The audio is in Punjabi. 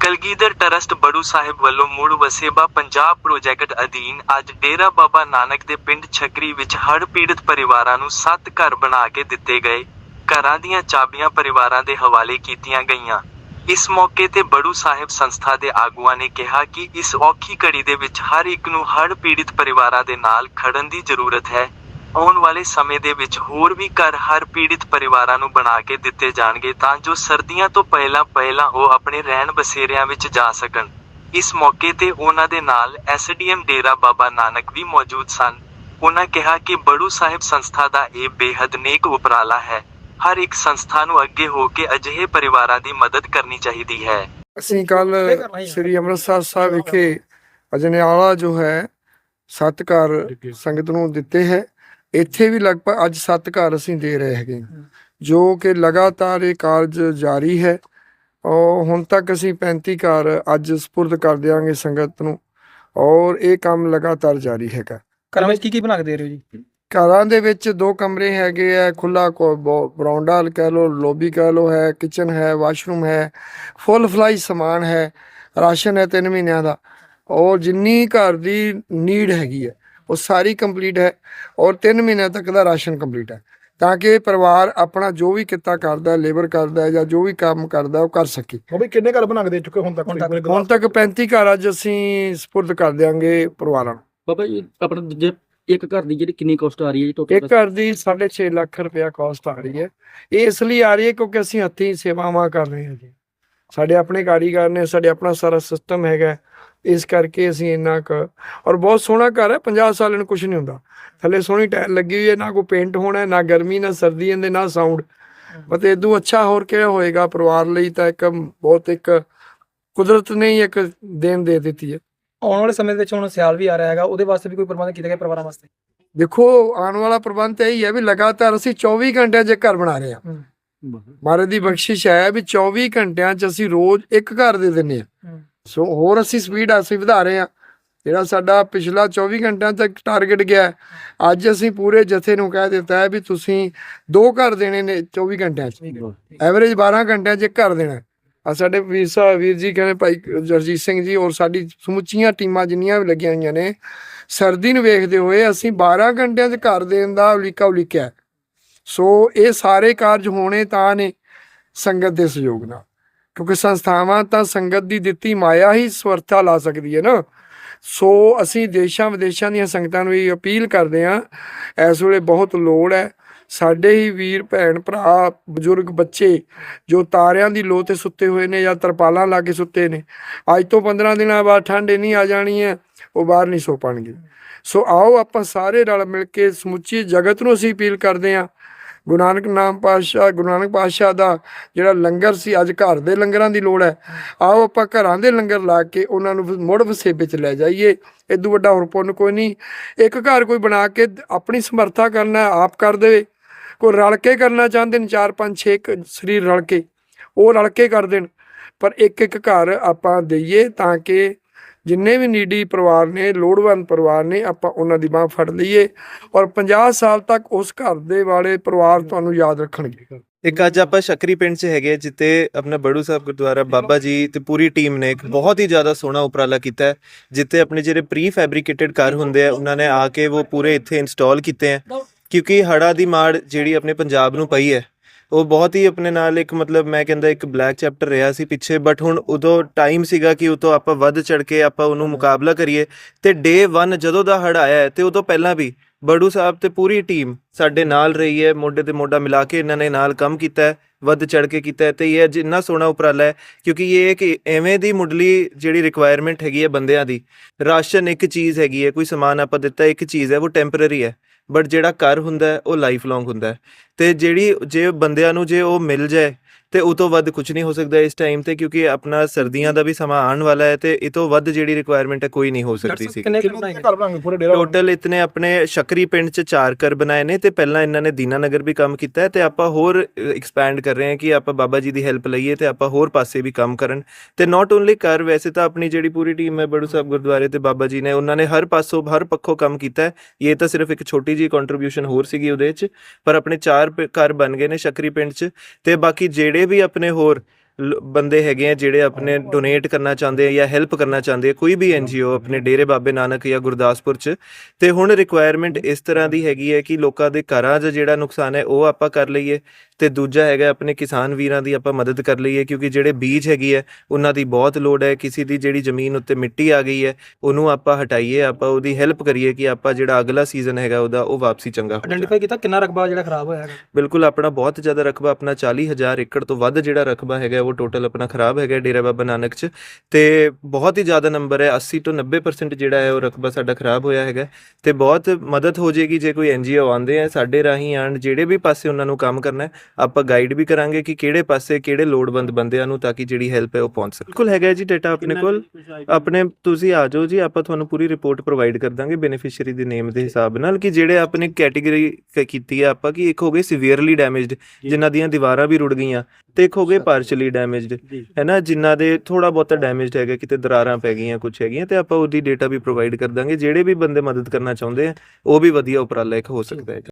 ਕਲਗੀਧਰ ਟਰਸਟ ਬੜੂ ਸਾਹਿਬ ਵੱਲੋਂ ਮੁੜ ਵਸੇਬਾ ਪੰਜਾਬ ਪ੍ਰੋਜੈਕਟ ਅਧੀਨ ਅੱਜ ਡੇਰਾ ਬਾਬਾ ਨਾਨਕ ਦੇ ਪਿੰਡ ਛਕਰੀ ਵਿੱਚ ਹੜ੍ਹ ਪੀੜਤ ਪਰਿਵਾਰਾਂ ਨੂੰ ਸੱਤ ਘਰ ਬਣਾ ਕੇ ਦਿੱਤੇ ਗਏ। ਘਰਾਂ ਦੀਆਂ ਚਾਬੀਆਂ ਪਰਿਵਾਰਾਂ ਦੇ ਹਵਾਲੇ ਕੀਤੀਆਂ ਗਈਆਂ। ਇਸ ਮੌਕੇ ਤੇ ਬੜੂ ਸਾਹਿਬ ਸੰਸਥਾ ਦੇ ਆਗੂਆਂ ਨੇ ਕਿਹਾ ਕਿ ਇਸ ਔਖੀ ਘੜੀ ਦੇ ਵਿੱਚ ਹਰ ਇੱਕ ਨੂੰ ਹੜ੍ਹ ਪੀੜਤ ਪਰਿਵਾਰਾਂ ਦੇ ਨਾਲ ਖੜਨ ਦੀ ਜ਼ਰੂਰਤ ਹੈ। ਆਉਣ ਵਾਲੇ ਸਮੇਂ ਦੇ ਵਿੱਚ ਹੋਰ ਵੀ ਘਰ ਹਰ ਪੀੜਿਤ ਪਰਿਵਾਰਾਂ ਨੂੰ ਬਣਾ ਕੇ ਦਿੱਤੇ ਜਾਣਗੇ ਤਾਂ ਜੋ ਸਰਦੀਆਂ ਤੋਂ ਪਹਿਲਾਂ ਪਹਿਲਾਂ ਉਹ ਆਪਣੇ ਰਹਿਣ ਬਸੇਰਿਆਂ ਵਿੱਚ ਜਾ ਸਕਣ। ਇਸ ਮੌਕੇ ਤੇ ਉਹਨਾਂ ਦੇ ਨਾਲ ਐਸਡੀਐਮ ਡੇਰਾ ਬਾਬਾ ਨਾਨਕ ਵੀ ਮੌਜੂਦ ਸਨ। ਉਹਨਾਂ ਕਿਹਾ ਕਿ ਬੜੂ ਸਾਹਿਬ ਸੰਸਥਾ ਦਾ ਇਹ ਬੇहद ਨੇਕ ਉਪਰਾਲਾ ਹੈ। ਹਰ ਇੱਕ ਸੰਸਥਾ ਨੂੰ ਅੱਗੇ ਹੋ ਕੇ ਅਜਿਹੇ ਪਰਿਵਾਰਾਂ ਦੀ ਮਦਦ ਕਰਨੀ ਚਾਹੀਦੀ ਹੈ। ਅਸੀਂ ਕੱਲ ਸ੍ਰੀ ਅੰਮ੍ਰਿਤਸਰ ਸਾਹਿਬ ਵਿਖੇ ਅਜਨਿਆਲਾ ਜੋ ਹੈ ਸੱਤ ਘਰ ਸੰਗਤ ਨੂੰ ਦਿੱਤੇ ਹੈ। ਇੱਥੇ ਵੀ ਲਗਭਗ ਅੱਜ ਸੱਤ ਘਰ ਅਸੀਂ ਦੇ ਰਹੇ ਹੈਗੇ। ਜੋ ਕਿ ਲਗਾਤਾਰ ਇਹ ਕਾਰਜ ਜਾਰੀ ਹੈ। ਔਰ ਹੁਣ ਤੱਕ ਅਸੀਂ 35 ਘਰ ਅੱਜ ਸਪੁਰਦ ਕਰ ਦਿਆਂਗੇ ਸੰਗਤ ਨੂੰ। ਔਰ ਇਹ ਕੰਮ ਲਗਾਤਾਰ ਜਾਰੀ ਹੈਗਾ। ਘਰਾਂ ਵਿੱਚ ਕੀ ਕੀ ਬਣਾ ਕੇ ਦੇ ਰਹੇ ਹੋ ਜੀ? ਘਰਾਂ ਦੇ ਵਿੱਚ ਦੋ ਕਮਰੇ ਹੈਗੇ ਆ। ਖੁੱਲਾ ਬਰਾਉਂਡਾ ਕਹਿ ਲੋ ਲੋਬੀ ਕਹਿ ਲੋ ਹੈ ਕਿਚਨ ਹੈ ਵਾਸ਼ਰੂਮ ਹੈ ਫੁੱਲ ਫਲਾਈ ਸਮਾਨ ਹੈ ਰਾਸ਼ਨ ਹੈ 3 ਮਹੀਨਿਆਂ ਦਾ। ਔਰ ਜਿੰਨੀ ਘਰ ਦੀ ਨੀਡ ਹੈਗੀ ਹੈ। ਉਹ ਸਾਰੀ ਕੰਪਲੀਟ ਹੈ ਔਰ 3 ਮਹੀਨਿਆਂ ਤੱਕ ਦਾ ਰਾਸ਼ਨ ਕੰਪਲੀਟ ਹੈ। ਤਾਂ ਕਿ ਪਰਿਵਾਰ ਆਪਣਾ ਜੋ ਵੀ ਕਿੱਤਾ ਕਰਦਾ ਲੇਬਰ ਕਰਦਾ ਹੈ ਜਾਂ ਜੋ ਵੀ ਕੰਮ ਕਰਦਾ ਉਹ ਕਰ ਸਕੇ। ਉਹ ਵੀ ਕਿੰਨੇ ਘਰ ਬਣਾ ਕੇ ਦੇ ਚੁੱਕੇ ਹੁਣ ਤੱਕ? ਹੁਣ ਤੱਕ? ਹੁਣ ਤੱਕ 35 ਘਰ ਅੱਜ ਅਸੀਂ ਸਪੁਰਦ ਕਰ ਦਿਆਂਗੇ ਪਰਿਵਾਰਾਂ ਨੂੰ। ਬਾਬਾ ਜੀ ਆਪਣਾ ਜੇ ਇੱਕ ਘਰ ਦੀ ਜਿਹੜੀ ਕਿੰਨੀ ਕਾਸਟ ਆ ਰਹੀ ਹੈ ਜੀ ਟੋਟਲ ਇੱਕ ਘਰ ਦੀ 6.5 ਲੱਖ ਰੁਪਇਆ ਕਾਸਟ ਆ ਰਹੀ ਹੈ। ਇਹ ਇਸ ਲਈ ਆ ਰਹੀ ਹੈ ਕਿਉਂਕਿ ਅਸੀਂ ਹੱਥੀਂ ਸੇਵਾਵਾਂ ਕਰ ਰਹੇ ਹਾਂ ਜੀ। ਸਾਡੇ ਆਪਣੇ ਕਾਰੀਗਰ ਨੇ ਸਾਡੇ ਆਪਣਾ ਸਾਰਾ ਸਿਸਟਮ ਹੈਗਾ ਇਸ ਕਰਕੇ ਅਸੀਂ ਇੰਨਾ ਕੁ ਔਰ ਬਹੁਤ ਸੋਹਣਾ ਘਰ ਹੈ 50 ਸਾਲ ਨੂੰ ਕੁਝ ਨਹੀਂ ਹੁੰਦਾ। ਥੱਲੇ ਸੋਹਣੀ ਟਾਇਲ ਲੱਗੀ ਹੋਈ ਹੈ ਨਾ ਕੋਈ ਪੇਂਟ ਹੋਣਾ ਨਾ ਗਰਮੀ ਨਾ ਸਰਦੀ ਇਹਦੇ ਨਾ ਸਾਊਂਡ ਮਤਲਬ ਇਦੋਂ ਅੱਛਾ ਹੋਰ ਕਿਹੜਾ ਹੋਏਗਾ ਪਰਿਵਾਰ ਲਈ ਤਾਂ ਇੱਕ ਬਹੁਤ ਇੱਕ ਕੁਦਰਤ ਨੇ ਹੀ ਇੱਕ ਦੇਣ ਦੇ ਦਿੱਤੀ ਹੈ। ਆਉਣ ਵਾਲੇ ਸਮੇਂ ਦੇ ਵਿੱਚ ਹੁਣ ਸਿਆਲ ਵੀ ਆ ਰਿਹਾ ਹੈਗਾ ਉਹਦੇ ਵਾਸਤੇ ਵੀ ਕੋਈ ਪ੍ਰਬੰਧ ਕੀਤਾ ਗਿਆ ਪਰਿਵਾਰਾਂ ਵਾਸਤੇ? ਦੇਖੋ ਆਉਣ ਵਾਲਾ ਪ੍ਰਬੰਧ ਤਾਂ ਇਹੀ ਹੈ ਵੀ ਲਗਾਤਾਰ ਅਸੀਂ 24 ਘੰਟਿਆਂ 'ਚ ਘਰ ਬਣਾ ਰਹੇ ਹਾਂ। ਮਹਾਰਾਜ ਦੀ ਬਖਸ਼ਿਸ਼ ਹੈ ਵੀ 24 ਘੰਟਿਆਂ 'ਚ ਅਸੀਂ ਰੋਜ਼ ਇੱਕ ਘਰ ਦੇ ਦਿੰਨੇ ਆ। ਸੋ ਹੋਰ ਅਸੀਂ ਸਪੀਡ ਅਸੀਂ ਵਧਾ ਰਹੇ ਹਾਂ। ਜਿਹੜਾ ਸਾਡਾ ਪਿਛਲਾ 24 ਘੰਟਿਆਂ ਤੱਕ ਟਾਰਗੇਟ ਗਿਆ ਅੱਜ ਅਸੀਂ ਪੂਰੇ ਜਥੇ ਨੂੰ ਕਹਿ ਦਿੱਤਾ ਹੈ ਵੀ ਤੁਸੀਂ ਦੋ ਘਰ ਦੇਣੇ ਨੇ 24 ਘੰਟਿਆਂ 'ਚ। ਐਵਰੇਜ 12 ਘੰਟਿਆਂ 'ਚ ਇੱਕ ਘਰ ਦੇਣਾ ਆ ਸਾਡੇ ਵੀਰ ਸਾਹਿਬ ਵੀਰ ਜੀ ਕਹਿੰਦੇ ਭਾਈ ਜਰਜੀਤ ਸਿੰਘ ਜੀ ਔਰ ਸਾਡੀ ਸਮੁੱਚੀਆਂ ਟੀਮਾਂ ਜਿੰਨੀਆਂ ਵੀ ਲੱਗੀਆਂ ਹੋਈਆਂ ਨੇ ਸਰਦੀ ਨੂੰ ਵੇਖਦੇ ਹੋਏ ਅਸੀਂ 12 ਘੰਟਿਆਂ 'ਚ ਘਰ ਦੇਣ ਦਾ ਉਲੀਕਾ ਉਲੀਕਿਆ। ਸੋ ਇਹ ਸਾਰੇ ਕਾਰਜ ਹੋਣੇ ਤਾਂ ਨੇ ਸੰਗਤ ਦੇ ਸਹਿਯੋਗ ਨਾਲ। ਕਿਉਂਕਿ ਸੰਸਥਾਵਾਂ ਤਾਂ ਸੰਗਤ ਦੀ ਦਿੱਤੀ ਮਾਇਆ ਹੀ ਸਵਰਥਾ ਲਾ ਸਕਦੀ ਹੈ ਨਾ। ਸੋ ਅਸੀਂ ਦੇਸ਼ਾਂ ਵਿਦੇਸ਼ਾਂ ਦੀਆਂ ਸੰਗਤਾਂ ਨੂੰ ਵੀ ਅਪੀਲ ਕਰਦੇ ਹਾਂ, ਇਸ ਵੇਲੇ ਬਹੁਤ ਲੋੜ ਹੈ। ਸਾਡੇ ਹੀ ਵੀਰ, ਭੈਣ, ਭਰਾ, ਬਜ਼ੁਰਗ, ਬੱਚੇ ਜੋ ਤਾਰਿਆਂ ਦੀ ਲੋ ਤੇ ਸੁੱਤੇ ਹੋਏ ਨੇ ਜਾਂ ਤਰਪਾਲਾਂ ਲਾ ਕੇ ਸੁੱਤੇ ਨੇ, ਅੱਜ ਤੋਂ 15 ਦਿਨਾਂ ਬਾਅਦ ਠੰਡ ਇੰਨੀ ਆ ਜਾਣੀ ਹੈ, ਉਹ ਬਾਹਰ ਨਹੀਂ ਸੋ ਪਾਣਗੇ। ਸੋ ਆਓ ਆਪਾਂ ਸਾਰੇ ਰਲ ਮਿਲ ਕੇ ਸਮੁੱਚੀ ਜਗਤ ਨੂੰ ਅਸੀਂ ਅਪੀਲ ਕਰਦੇ ਹਾਂ ਗੁਰੂ ਨਾਨਕ ਨਾਮ ਪਾਤਸ਼ਾਹ, ਗੁਰੂ ਨਾਨਕ ਪਾਤਸ਼ਾਹ ਦਾ ਜਿਹੜਾ ਲੰਗਰ ਸੀ, ਅੱਜ ਘਰ ਦੇ ਲੰਗਰਾਂ ਦੀ ਲੋੜ ਹੈ। ਆਓ ਆਪਾਂ ਘਰਾਂ ਦੇ ਲੰਗਰ ਲਾ ਕੇ ਉਹਨਾਂ ਨੂੰ ਮੁੜ ਵਸੇਬੇ ਚ ਲੈ ਜਾਈਏ। ਇਦੋਂ ਵੱਡਾ ਹੋਰ ਪੁੰਨ ਕੋਈ ਨਹੀਂ। ਇੱਕ ਘਰ ਕੋਈ ਬਣਾ ਕੇ ਆਪਣੀ ਸਮਰੱਥਾ ਕਰਨਾ, ਆਪ ਕਰ ਦੇਵੇ। ਕੋਈ ਰਲ ਕੇ ਕਰਨਾ ਚਾਹੁੰਦੇ ਨੇ 4 5 6 ਸਰੀਰ ਰਲ ਕੇ। ਉਹ ਰਲ ਕੇ ਕਰ ਦੇਣ। ਪਰ ਇੱਕ ਇੱਕ ਘਰ ਆਪਾਂ ਦਈਏ ਤਾਂ ਕਿ ਜਿੰਨੇ ਵੀ ਨੀਡੀ ਪਰਿਵਾਰ ਨੇ ਲੋੜਵੰਦ ਪਰਿਵਾਰ ਨੇ ਆਪਾਂ ਉਹਨਾਂ ਦੀ ਬਾਹ ਫੜ ਲਈਏ ਔਰ 50 ਸਾਲ ਤੱਕ ਉਸ ਘਰ ਦੇ ਵਾਲੇ ਪਰਿਵਾਰ ਤੁਹਾਨੂੰ ਯਾਦ ਰੱਖਣਗੇ। ਇੱਕ ਅੱਜ ਆਪਾਂ ਸ਼ਕਰੀ ਪਿੰਡ 'ਚ ਹੈਗੇ ਆ, ਜਿੱਤੇ ਆਪਣਾ ਬੜੂ ਸਾਹਿਬ ਗੁਰਦੁਆਰਾ ਬਾਬਾ ਜੀ ਤੇ ਪੂਰੀ ਟੀਮ ਨੇ ਇੱਕ ਬਹੁਤ ਹੀ ਜ਼ਿਆਦਾ ਸੋਹਣਾ ਉਪਰਾਲਾ ਕੀਤਾ ਹੈ ਜਿੱਤੇ ਆਪਣੇ ਜਿਹੜੇ ਪ੍ਰੀ ਫੈਬਰਿਕੇਟਡ ਘਰ ਹੁੰਦੇ ਆ ਉਹਨਾਂ ਨੇ ਆ ਕੇ ਉਹ ਪੂਰੇ ਇੱਥੇ ਇੰਸਟਾਲ ਕੀਤੇ ਆ ਕਿਉਂਕਿ ਹੜਾ ਦੀ ਮਾਰ ਜਿਹੜੀ ਆਪਣੇ ਪੰਜਾਬ ਨੂੰ ਪਈ ਹੈ ਉਹ ਬਹੁਤ ਹੀ ਆਪਣੇ ਨਾਲ ਇੱਕ ਮਤਲਬ ਮੈਂ ਕਹਿੰਦਾ ਇੱਕ ਬਲੈਕ ਚੈਪਟਰ ਰਿਹਾ ਸੀ ਪਿੱਛੇ ਬਟ ਹੁਣ ਉਦੋਂ ਟਾਈਮ ਸੀਗਾ ਕਿ ਉਤੋਂ ਆਪਾਂ ਵੱਧ ਚੜ ਕੇ ਆਪਾਂ ਉਹਨੂੰ ਮੁਕਾਬਲਾ ਕਰੀਏ ਤੇ ਡੇ 1 ਜਦੋਂ ਦਾ ਹੜ ਆਇਆ ਹੈ ਤੇ ਉਦੋਂ ਪਹਿਲਾਂ ਵੀ ਬੜੂ ਸਾਹਿਬ ਤੇ ਪੂਰੀ ਟੀਮ ਸਾਡੇ ਨਾਲ ਰਹੀ ਹੈ ਮੋਢੇ ਤੇ ਮੋਢਾ ਮਿਲਾ ਕੇ ਇਹਨਾਂ ਨੇ ਨਾਲ ਕੰਮ ਕੀਤਾ ਹੈ ਵੱਧ ਚੜ ਕੇ ਕੀਤਾ ਹੈ ਤੇ ਇਹ ਜਿੰਨਾ ਸੋਹਣਾ ਉਪਰਾਲਾ ਹੈ ਕਿਉਂਕਿ ਇਹ ਕਿ ਐਵੇਂ ਦੀ ਮੁੱਢਲੀ ਜਿਹੜੀ ਰਿਕੁਆਇਰਮੈਂਟ ਹੈਗੀ ਹੈ ਬੰਦਿਆਂ ਦੀ ਰਾਸ਼ਨ ਇੱਕ ਚੀਜ਼ ਹੈਗੀ ਹੈ ਕੋਈ ਸਮਾਨ ਆਪਾਂ ਦਿੱਤਾ ਇੱਕ ਚੀਜ਼ ਹੈ ਉਹ ਟੈਂਪਰੇਰੀ ਹੈ ਬਟ ਜਿਹੜਾ ਘਰ ਹੁੰਦਾ ਹੈ ਉਹ ਲਾਈਫ ਲੌਂਗ ਹੁੰਦਾ ਹੈ। ਤੇ ਜਿਹੜੀ ਜੇ ਬੰਦਿਆਂ ਨੂੰ ਜੇ ਉਹ ਮਿਲ ਜਾਏ ਤੇ ਉਹ ਤੋਂ ਵੱਧ ਕੁਝ ਨਹੀਂ ਹੋ ਸਕਦਾ ਇਸ ਟਾਈਮ ਤੇ ਕਿਉਂਕਿ ਆਪਣਾ ਸਰਦੀਆਂ ਦਾ ਵੀ ਸਮਾਂ ਆਉਣ ਵਾਲਾ ਹੈ ਤੇ ਇਹ ਤੋਂ ਵੱਧ ਜਿਹੜੀ ਰਿਕੁਆਇਰਮੈਂਟ ਹੈ ਕੋਈ ਨਹੀਂ ਹੋ ਸਕਦੀ ਸੀ। ਕਿੰਨੇ? ਘਰ ਪੂਰੇ ਡੇਰਾ ਟੋਟਲ ਇਤਨੇ ਆਪਣੇ ਸ਼ਕਰੀ ਪਿੰਡ ਚ ਚਾਰ ਘਰ ਬਣਾਏ ਨੇ ਤੇ ਪਹਿਲਾਂ ਇਹਨਾਂ ਨੇ ਦੀਨਾਨਗਰ ਵੀ ਕੰਮ ਕੀਤਾ ਹੈ ਤੇ ਆਪਾਂ ਹੋਰ ਐਕਸਪੈਂਡ ਕਰ ਰਹੇ ਹਾਂ ਕਿ ਆਪਾਂ ਬਾਬਾ ਜੀ ਦੀ ਹੈਲਪ ਲਈਏ ਤੇ ਆਪਾਂ ਹੋਰ ਪਾਸੇ ਵੀ ਕੰਮ ਕਰਨ। ਤੇ ਨਾਟ ਓਨਲੀ ਘਰ ਵੈਸੇ ਤਾਂ ਆਪਣੀ ਜਿਹੜੀ ਪੂਰੀ ਟੀਮ ਹੈ ਬੜੂ ਸਾਹਿਬ ਗੁਰਦੁਆਰੇ ਤੇ ਬਾਬਾ ਜੀ ਨੇ ਉਹਨਾਂ ਨੇ ਹਰ ਪਾਸੋਂ ਹਰ ਪੱਖੋਂ ਕੰਮ ਕੀਤਾ ਹੈ। ਇਹ ਤਾਂ ਸਿਰਫ ਇੱਕ ਛੋਟੀ ਜੀ ਕੰਟਰੀਬਿਊਸ਼ਨ ਹੋਰ ਸੀਗੀ ਉਹਦੇ ਚ ਪਰ ਆਪਣੇ ਚਾਰ ਪ- ਘਰ ਬਣ ਗਏ ਨੇ ਸ਼ਕਰੀ ਪਿੰਡ ਚ, ਤੇ ਬਾਕੀ ਜਿਹੜੇ ਵੀ ਆਪਣੇ ਹੋਰ ਬੰਦੇ ਹੈਗੇ ਆ, ਜਿਹੜੇ ਆਪਣੇ ਡੋਨੇਟ ਕਰਨਾ ਚਾਹੁੰਦੇ ਆ ਜਾਂ ਹੈਲਪ ਕਰਨਾ ਚਾਹੁੰਦੇ ਆ, ਕੋਈ ਵੀ ਐਨਜੀਓ ਆਪਣੇ ਡੇਰੇ ਬਾਬੇ ਨਾਨਕ ਜਾਂ ਗੁਰਦਾਸਪੁਰ ਚ, ਤੇ ਹੁਣ ਰਿਕੁਆਇਰਮੈਂਟ ਇਸ ਤਰ੍ਹਾਂ ਦੀ ਹੈਗੀ ਹੈ ਕਿ ਲੋਕਾਂ ਦੇ ਘਰਾਂ 'ਚ ਜਿਹੜਾ ਨੁਕਸਾਨ ਹੈ, ਉਹ ਆਪਾਂ ਕਰ ਲਈਏ ਤੇ ਦੂਜਾ ਹੈਗਾ ਆਪਣੇ ਕਿਸਾਨ ਵੀਰਾਂ ਦੀ ਆਪਾਂ ਮਦਦ ਕਰ ਲਈਏ ਕਿਉਂਕਿ ਜਿਹੜੇ ਬੀਜ ਹੈਗੀ ਹੈ ਉਹਨਾਂ ਦੀ ਬਹੁਤ ਲੋੜ ਹੈ ਕਿਸੇ ਦੀ ਜਿਹੜੀ ਜ਼ਮੀਨ ਉੱਤੇ ਮਿੱਟੀ ਆ ਗਈ ਹੈ ਉਹਨੂੰ ਆਪਾਂ ਹਟਾਈਏ ਆਪਾਂ ਉਹਦੀ ਹੈਲਪ ਕਰੀਏ ਕਿ ਆਪਾਂ ਜਿਹੜਾ ਅਗਲਾ ਸੀਜ਼ਨ ਹੈਗਾ ਉਹਦਾ ਉਹ ਵਾਪਸੀ ਚੰਗਾ ਹੋ ਆਇਡੈਂਟੀਫਾਈ ਕੀਤਾ ਕਿੰਨਾ ਰਕਬਾ ਜਿਹੜਾ ਖਰਾਬ ਹੋਇਆ ਹੈਗਾ? ਬਿਲਕੁਲ ਆਪਣਾ ਬਹੁਤ ਜ਼ਿਆਦਾ ਰਕਬਾ ਆਪਣਾ 40000 ਏਕੜ ਤੋਂ ਵੱਧ ਜਿਹੜਾ ਰਕਬਾ ਹੈਗਾ ਉਹ ਟੋਟਲ ਆਪਣਾ ਖਰਾਬ ਹੈਗਾ ਡੇਰਾ ਬਾਬਾ ਨਾਨਕ ਚ। ਤੇ ਬਹੁਤ ਹੀ ਜ਼ਿਆਦਾ ਨੰਬਰ ਹੈ 80 ਤੋਂ 90% ਜਿਹੜਾ ਹੈ ਉਹ ਰਕਬਾ ਸਾਡਾ ਖਰਾਬ ਹੋਇਆ ਹੈਗਾ। ਤੇ ਬਹੁਤ ਮਦਦ ਹੋ ਜਾਏਗੀ ਜੇ ਕੋਈ ਐਨਜੀਓ ਆਉਂਦੇ ਆ ਸਾਡੇ ਰਾਹੀਂ ਆਣ ਜਿਹੜੇ ਵੀ ਪਾਸੇ ਉਹਨਾਂ ਨੂੰ ਕੰਮ ਕਰਨਾ ਹੈ ਆਪਾਂ ਗਾਈਡ ਵੀ ਕਰਾਂਗੇ ਕਿ ਕਿਹੜੇ ਪਾਸੇ ਕਿਹੜੇ ਲੋੜਵੰਦ ਬੰਦਿਆਂ ਨੂੰ ਤਾਂ ਕਿ ਜਿਹੜੀ ਹੈਲਪ ਹੈ ਉਹ ਪਹੁੰਚ ਸਕੇ। ਬਿਲਕੁਲ ਹੈਗਾ ਜੀ ਡਾਟਾ ਆਪਣੇ ਕੋਲ। ਆਪਣੇ ਤੁਸੀਂ ਆ ਜਾਓ ਜੀ ਆਪਾਂ ਤੁਹਾਨੂੰ ਪੂਰੀ ਰਿਪੋਰਟ ਪ੍ਰੋਵਾਈਡ ਕਰ ਦਾਂਗੇ ਬੈਨੀਫੀਸ਼ੀਅਰੀ ਦੇ ਨੇਮ ਦੇ ਹਿਸਾਬ ਨਾਲ ਕਿ ਜਿਹੜੇ ਆਪਣੇ ਕੈਟਾਗਰੀ ਕੀਤੀ ਹੈ ਆਪਾਂ ਕਿ ਇੱਕ ਹੋ ਗਏ ਸਿਵੀਅਰਲੀ ਡੈਮੇਜਡ ਜਿਨ੍ਹਾਂ ਦੀਆਂ ਦੀਵਾਰਾਂ ਵੀ ਰੁੜ ਗਈਆਂ ਤੇ ਇੱਕ ਹੋ ਗਏ ਪਾਰਸ਼ਲੀ ਡੈਮੇਜਡ ਹੈ ਨਾ ਜਿਨ੍ਹਾਂ ਦੇ ਥੋੜਾ ਬਹੁਤਾ ਡੈਮੇਜਡ ਹੈਗਾ ਕਿਤੇ ਦਰਾਰਾਂ ਪੈ ਗਈਆਂ ਕੁਝ ਹੈਗੀਆਂ ਤੇ ਆਪਾਂ ਉਹਦੀ ਡੇਟਾ ਵੀ ਪ੍ਰੋਵਾਈਡ ਕਰ ਦਾਂਗੇ। ਜਿਹੜੇ ਵੀ ਬੰਦੇ ਮਦਦ ਕਰਨਾ ਚਾਹੁੰਦੇ ਆ ਉਹ ਵੀ ਵਧੀਆ ਉਪਰਾਲਾ ਇੱਕ ਹੋ ਸਕਦਾ ਹੈ